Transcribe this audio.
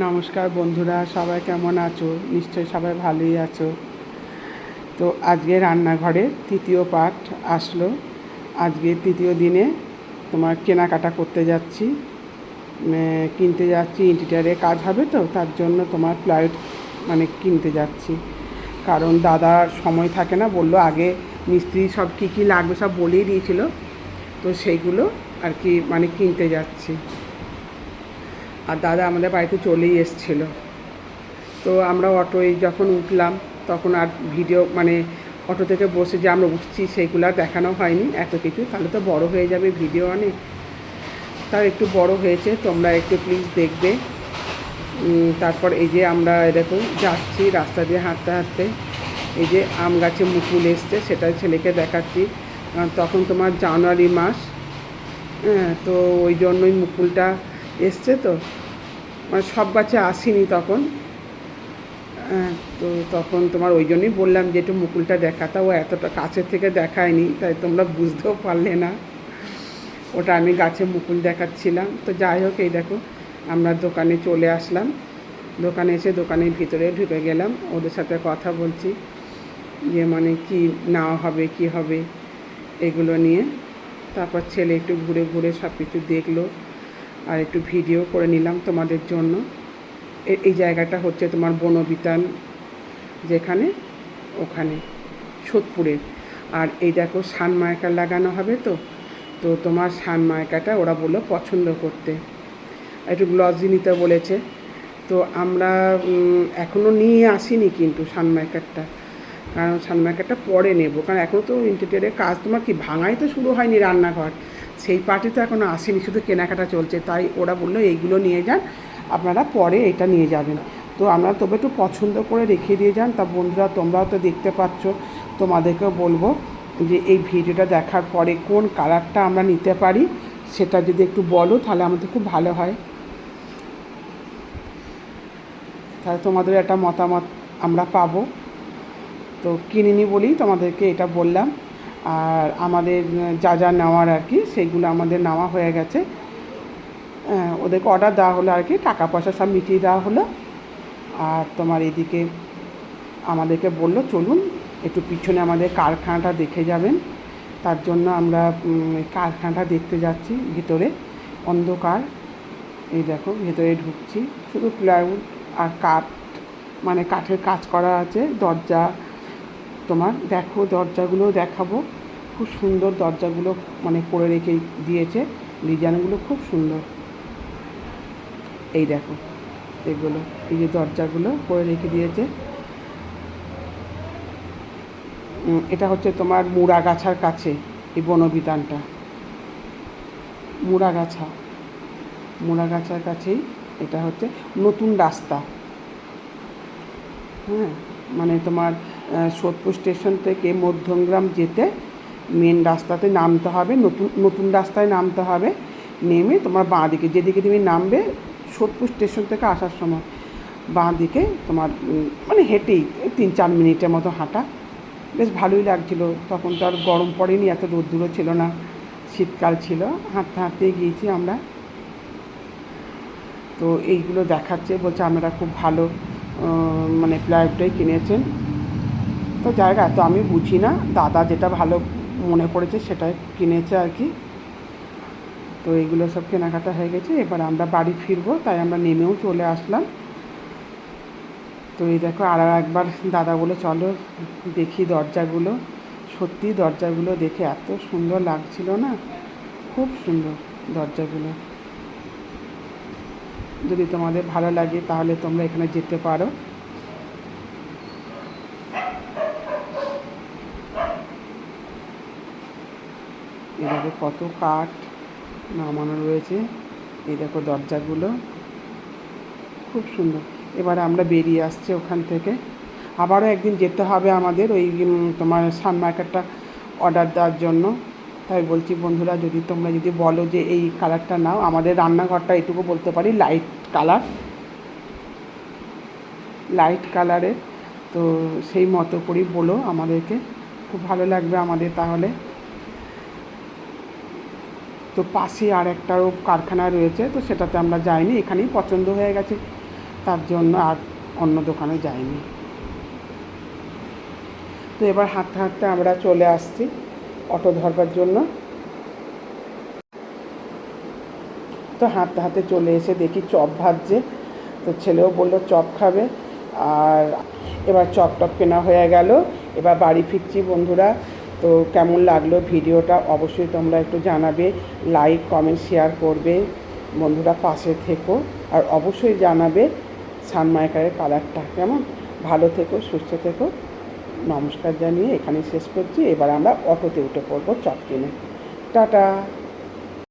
নমস্কার বন্ধুরা, সবাই কেমন আছো? নিশ্চয়ই সবাই ভালোই আছো। তো আজকে রান্নাঘরে তৃতীয় পাঠ আসলো। আজকে তৃতীয় দিনে তোমার কেনাকাটা করতে যাচ্ছি। কিনতে যাচ্ছি ইন্টিরিয়ারে কাজ হবে তো, তার জন্য তোমার প্লাইউড মানে কিনতে যাচ্ছি। কারণ দাদার সময় থাকে না, বলল আগে মিস্ত্রি সব কী কী লাগবে সব বলেই দিয়েছিল। তো সেইগুলো আর কি মানে কিনতে যাচ্ছি। আর দাদা আমাদের বাড়িতে চলেই এসছিল। তো আমরা অটোয় যখন উঠলাম, তখন আর ভিডিও মানে অটো থেকে বসে যে আমরা উঠছি সেইগুলো আর দেখানো হয়নি, এত কিছু। তাহলে তো বড় হয়ে যাবে ভিডিও অনেক। তার একটু বড় হয়েছে, তোমরা একটু প্লিজ দেখবে। তারপর এই যে আমরা এরকম যাচ্ছি রাস্তা দিয়ে হাঁটতে হাঁটতে, এই যে আম গাছে মুকুল এসছে, সেটা ছেলেকে দেখাচ্ছি। তখন তোমার জানুয়ারি মাস। হ্যাঁ তো ওই জন্যই মুকুলটা এসছে তো? মানে সব গাছে আসেনি তখন। হ্যাঁ, তো তখন তোমার ওই জন্যই বললাম যে একটু মুকুলটা দেখাতা ও এতটা কাছের থেকে দেখায়নি তাই তোমরা বুঝতেও পারলে না। ওটা আমি গাছে মুকুল দেখাচ্ছিলাম। তো যাই হোক এই দেখো আমরা দোকানে চলে আসলাম। দোকানে এসে দোকানের ভিতরে ঢুকে গেলাম। ওদের সাথে কথা বলছি যে মানে কি নেওয়া হবে কি হবে এগুলো নিয়ে। তারপর ছেলে একটু ঘুরে ঘুরে সব কিছু দেখল। আর একটু ভিডিও করে নিলাম তোমাদের জন্য। এই জায়গাটা হচ্ছে তোমার বনবিতান যেখানে, ওখানে, সোদপুরে। আর এই দেখো সানমাইকা লাগানো হবে তো তো তোমার সানমাইকাটা ওরা বলল পছন্দ করতে। একটু গ্লসি নিতে বলেছে। তো আমরা এখনও নিয়ে আসিনি কিন্তু সানমাইকারটা কারণ সানমাইকারটা পরে নেব। কারণ এখনও তো ইন্টেরিয়ারের কাজ তোমার কি ভাঙাই তো শুরু হয়নি রান্নাঘর। সেই পার্টি তো এখনও আসেনি, শুধু কেনাকাটা চলছে, তাই ওরা বলল এইগুলো নিয়ে যান, আপনারা পরে এটা নিয়ে যাবেন। তো আমরা তবে একটু পছন্দ করে রেখে দিয়ে যান, তা বন্ধুরা তোমরাও তো দেখতে পাচ্ছ, তোমাদেরকেও বলব যে এই ভিডিওটা দেখার পরে কোন কালারটা আমরা নিতে পারি, সেটা যদি একটু বলো, তাহলে আমাদের খুব ভালো হয়। তাহলে তোমাদের একটা মতামত আমরা পাবো। তো কিনিনি বলেই তোমাদেরকে এটা বললাম। আর আমাদের যা যা নেওয়ার আর কি সেইগুলো আমাদের নেওয়া হয়ে গেছে। ওদেরকে অর্ডার দেওয়া হলো আর কি টাকা পয়সা সব মিটিয়ে দেওয়া হলো। আর তোমার এদিকে আমাদেরকে বলল, চলুন, একটু পিছনে আমাদের কারখানাটা দেখে যাবেন। তার জন্য আমরা কারখানাটা দেখতে যাচ্ছি ভিতরে, অন্ধকার। এই দেখো, ভেতরে ঢুকছি। শুধু প্লাইউড আর কাঠ মানে কাঠের কাজ করা আছে, দরজা তোমার। দেখো, দরজাগুলো দেখাবো। খুব সুন্দর দরজাগুলো মানে করে রেখে দিয়েছে। ডিজাইনগুলো খুব সুন্দর। এই দেখো, এগুলো, এই যে দরজাগুলো করে রেখে দিয়েছে। এটা হচ্ছে তোমার মুড়াগাছার কাছে, এই বনবিতানটা। মুড়াগাছা, মুড়াগাছার কাছেই এটা হচ্ছে নতুন রাস্তা। হ্যাঁ মানে তোমার সোদপুর স্টেশন থেকে মধ্যমগ্রাম যেতে মেন রাস্তাতে নামতে হবে। নতুন নতুন রাস্তায় নামতে হবে। নেমে তোমার বাঁ দিকে, যেদিকে তুমি নামবে সোদপুর স্টেশন থেকে আসার সময় বাঁ দিকে তোমার মানে হেঁটেই তিন চার মিনিটের মতো হাঁটা। বেশ ভালোই লাগছিল। তখন তো আর গরম পড়েনি, এত রোদ্দুরও ছিল না। শীতকাল ছিল। হাঁটতে হাঁটতে গিয়েছি আমরা। তো এইগুলো দেখাচ্ছে, বলছে আপনারা খুব ভালো মানে প্লাইউডটাই কিনেছেন। তো জায়গা, তো আমি বুঝি না। দাদা যেটা ভালো মনে পড়েছে সেটাই কিনেছে আর কি। তো এইগুলো সব কেনাকাটা হয়ে গেছে। এবার আমরা বাড়ি ফিরবো, তাই আমরা নেমেও চলে আসলাম। তো এই দেখো, আর একবার দাদা বলে, চলো দেখি দরজাগুলো। সত্যি দরজাগুলো দেখে এত সুন্দর লাগছিল না? খুব সুন্দর দরজাগুলো। যদি তোমাদের ভালো লাগে তাহলে তোমরা এখানে যেতে পারো। এভাবে কত কাঠ নামানো রয়েছে। এই দেখো দরজাগুলো। খুব সুন্দর। এবারে আমরা বেরিয়ে আসছি ওখান থেকে। আবারও একদিন যেতে হবে আমাদের ওই তোমার সানমার্কেটটা অর্ডার দেওয়ার জন্য। তাই বলছি বন্ধুরা, যদি তোমরা যদি বলো যে এই কালারটা নাও, আমাদের রান্নাঘরটা এটুকু বলতে পারি লাইট কালার লাইট কালারের তো সেই মতো করেই বলো আমাদেরকে। খুব ভালো লাগবে আমাদের তাহলে। তো পাশে আর একটাও কারখানা রয়েছে, তো সেটাতে আমরা যাইনি, এখানেই পছন্দ হয়ে গেছে। তার জন্য আর অন্য দোকানে যাইনি। তো এবার হাঁটতে হাঁটতে আমরা চলে আসছি অটো ধরবার জন্য। তো হাঁটতে হাঁটতে চলে এসে দেখি চপ ভাজছে, তো ছেলেও বলল চপ খাবে। আর এবার চপ টপ কেনা হয়ে গেল। এবার বাড়ি ফিরছি বন্ধুরা। তো কেমন লাগল ভিডিওটা অবশ্যই তোমরা একটু জানাবে লাইক কমেন্ট শেয়ার করবে বন্ধুরা পাশে থেকো আর অবশ্যই জানাবে সানমাইকারের কালারটা কেমন। ভালো থেকো, সুস্থ থেকো। নমস্কার জানিয়ে এখানে শেষ করছি। এবার আমরা অটোতে উঠে পড়ব চট কিনে টাটা!